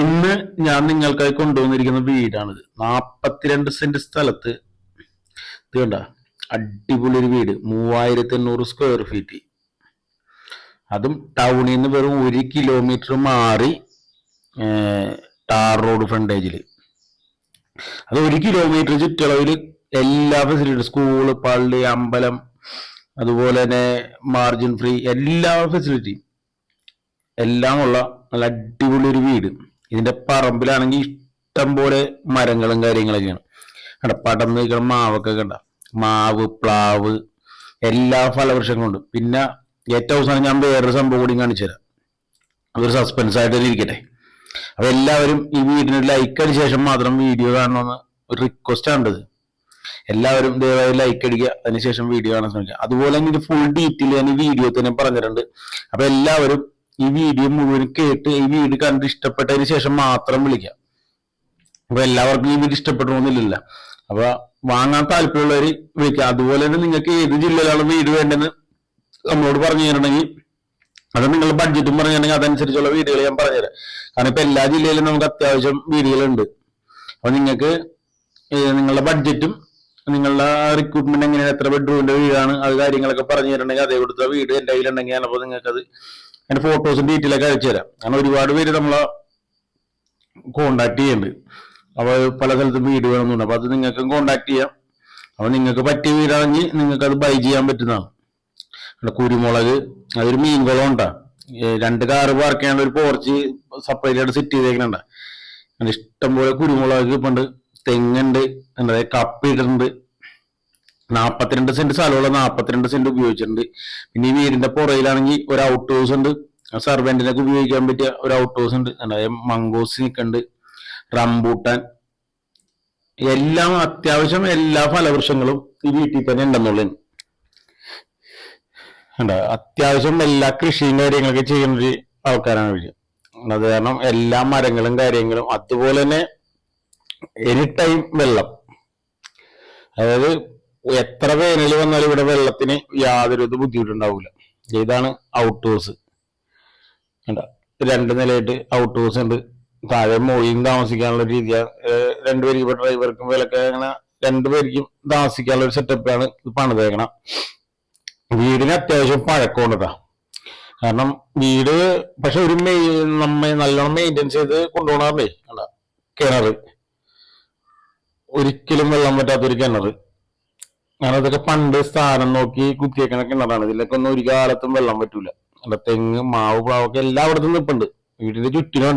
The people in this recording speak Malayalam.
ഇന്ന് ഞാൻ നിങ്ങൾക്കായി കൊണ്ടുവന്നിരിക്കുന്ന വീടാണിത്. നാപ്പത്തിരണ്ട് സെന്റ് സ്ഥലത്ത് ഇത് കണ്ട അടിപൊളി ഒരു വീട് മൂവായിരത്തി എണ്ണൂറ് സ്ക്വയർ ഫീറ്റ് അതും ടൗണിൽ നിന്ന് വെറും ഒരു കിലോമീറ്റർ മാറി ടാർ റോഡ് ഫ്രണ്ടേജിൽ അത് ഒരു കിലോമീറ്റർ ചുറ്റളവിൽ എല്ലാ ഫെസിലിറ്റി സ്കൂൾ പള്ളി അമ്പലം അതുപോലെ തന്നെ മാർജിൻ ഫ്രീ എല്ലാ ഫെസിലിറ്റിയും എല്ലാം ഉള്ള നല്ല അടിപൊളി ഒരു വീട്. ഇതിന്റെ പറമ്പിലാണെങ്കിൽ ഇഷ്ടം പോലെ മരങ്ങളും കാര്യങ്ങളൊക്കെയാണ്. കണ്ട? പടർന്ന് നിൽക്കുന്ന മാവൊക്കെ കണ്ട? മാവ് പ്ലാവ് എല്ലാ ഫലവൃക്ഷങ്ങളും ഉണ്ട്. പിന്നെ ഏറ്റവും അവസാനം ഞാൻ വേറൊരു സംഭവം കൂടി കാണിച്ചു തരാം. അതൊരു സസ്പെൻസ് ആയിട്ട് ഇരിക്കട്ടെ. അപ്പൊ എല്ലാവരും ഈ വീടിന് ലൈക്ക് അടിച്ച ശേഷം മാത്രം വീഡിയോ കാണണമെന്ന് ഒരു റിക്വസ്റ്റ് ആണത് എല്ലാവരും ദയവായി ലൈക്ക് അടിക്കുക. അതിനുശേഷം വീഡിയോ കാണാൻ ശ്രമിക്കുക. അതുപോലെ തന്നെ ഫുൾ ഡീറ്റെയിൽ ഞാൻ വീഡിയോ തന്നെ പറഞ്ഞിട്ടുണ്ട്. അപ്പൊ എല്ലാവരും ഈ വീഡിയോ മുഴുവൻ കേട്ട് ഈ വീട് കണ്ട് ഇഷ്ടപ്പെട്ടതിന് ശേഷം മാത്രം വിളിക്കാം. അപ്പൊ എല്ലാവർക്കും ഈ വീട് ഇഷ്ടപ്പെടണമെന്നില്ല അപ്പൊ വാങ്ങാൻ താല്പര്യമുള്ളവര് വിളിക്കാം. അതുപോലെ തന്നെ നിങ്ങൾക്ക് ഏത് ജില്ലയിലാണ് വീട് വേണ്ടെന്ന് നമ്മളോട് പറഞ്ഞു തരണമെങ്കിൽ അത് നിങ്ങളുടെ ബഡ്ജറ്റും പറഞ്ഞിട്ടുണ്ടെങ്കിൽ അതനുസരിച്ചുള്ള വീടുകൾ ഞാൻ പറഞ്ഞുതരാം കാരണം ഇപ്പൊ എല്ലാ ജില്ലയിലും നമുക്ക് അത്യാവശ്യം വീടുകളുണ്ട്. അപ്പൊ നിങ്ങൾക്ക് നിങ്ങളുടെ ബഡ്ജറ്റും നിങ്ങളുടെ റിക്രൂട്ട്മെന്റ് എങ്ങനെയാണ് എത്ര ബെഡ്റൂമിന്റെ വീടാണ് അത് കാര്യങ്ങളൊക്കെ പറഞ്ഞു തരണമെങ്കിൽ അതേ കൊടുത്ത വീട് എന്റെ കയ്യിലുണ്ടെങ്കിൽ ചിലപ്പോൾ നിങ്ങൾക്ക് അത് അതിന്റെ ഫോട്ടോസും ഡീറ്റെയിൽ ഒക്കെ അയച്ചു തരാം. കാരണം ഒരുപാട് പേര് നമ്മളെ കോണ്ടാക്ട് ചെയ്യുന്നുണ്ട്. അപ്പോൾ പല സ്ഥലത്തും വീട് വേണമെന്നുണ്ട് അപ്പൊ അത് നിങ്ങൾക്കും കോണ്ടാക്ട് ചെയ്യാം. അപ്പൊ നിങ്ങൾക്ക് പറ്റിയ വീടാണെങ്കിൽ നിങ്ങൾക്ക് അത് ബൈ ചെയ്യാൻ പറ്റുന്നതാണ്. അവിടെ കുരുമുളക് അതൊരു മീൻകുളം ഉണ്ടാ രണ്ട് കാറ് പാർക്ക് ചെയ്യാൻ ഒരു പോർച്ച് സെപ്പറേറ്റ് ആയിട്ട് സെറ്റ് ചെയ്തേക്കണണ്ട. അങ്ങനെ ഇഷ്ടംപോലെ കുരുമുളക് ഇപ്പം ഉണ്ട് തെങ്ങുണ്ട്. എന്താ കപ്പ ഇടുന്നുണ്ട് നാപ്പത്തിരണ്ട് സെന്റ് സ്ഥലമുള്ള നാപ്പത്തിരണ്ട് സെന്റ് ഉപയോഗിച്ചിട്ടുണ്ട്. പിന്നെ ഈ വീടിന്റെ പുറയിലാണെങ്കിൽ ഒരു ഔട്ട് ഹൗസ് ഉണ്ട് സർവെന്റിനൊക്കെ ഉപയോഗിക്കാൻ പറ്റിയ ഒരു ഔട്ട് ഹൗസ് ഉണ്ട്. അതായത് മംഗോസ് നിൽക്കുന്നുണ്ട്. റംബൂട്ടാൻ. എല്ലാം അത്യാവശ്യം എല്ലാ ഫലവൃക്ഷങ്ങളും ഈ വീട്ടിൽ തന്നെ ഉണ്ടെന്നുള്ളതാണ് ഉണ്ട് അത്യാവശ്യം എല്ലാ കൃഷിയും കാര്യങ്ങളൊക്കെ ചെയ്യുന്ന ഒരു ആൾക്കാരാണ് ഇവർ. അത് കാരണം എല്ലാ മരങ്ങളും കാര്യങ്ങളും അതുപോലെ തന്നെ എനി ടൈം വെള്ളം. അതായത് എത്ര വേനൽ വന്നാലും ഇവിടെ വെള്ളത്തിന് യാതൊരു ഇത് ബുദ്ധിമുട്ടുണ്ടാവില്ല ഇതാണ് ഔട്ട് ഹൗസ് കണ്ട? രണ്ട് നിലയായിട്ട് ഔട്ട് ഹൗസ് ഉണ്ട്. താഴെ മോളിയും താമസിക്കാനുള്ള രീതിയാണ് രണ്ടുപേർക്ക് ഇപ്പൊ ഡ്രൈവർക്കും വിലക്ക് അങ്ങനെ രണ്ടുപേർക്കും താമസിക്കാനുള്ള ഒരു സെറ്റപ്പാണ് ഇത് പണിതേക്കണം. വീടിന് അത്യാവശ്യം പഴക്കമുണ്ടതാ കാരണം വീട് പക്ഷെ ഒരു മെയ് നമ്മ നല്ലോണം മെയിന്റെയിൻ ചെയ്ത് കൊണ്ടുപോകണേ അല്ല കിണറ്. ഒരിക്കലും വെള്ളം പറ്റാത്തൊരു കിണറ്. ഇതൊക്കെ പണ്ട് സ്ഥാനം നോക്കി കുത്തിയേക്കണ കിണറാണ് ഇതിലൊക്കെ ഒന്നും ഒരു കാലത്തും വെള്ളം പറ്റൂല. അല്ല തെങ്ങ് മാവ് പ്ലാവൊക്കെ എല്ലായിടത്തും നിൽപ്പുണ്ട് വീടിന്റെ ചുറ്റിനും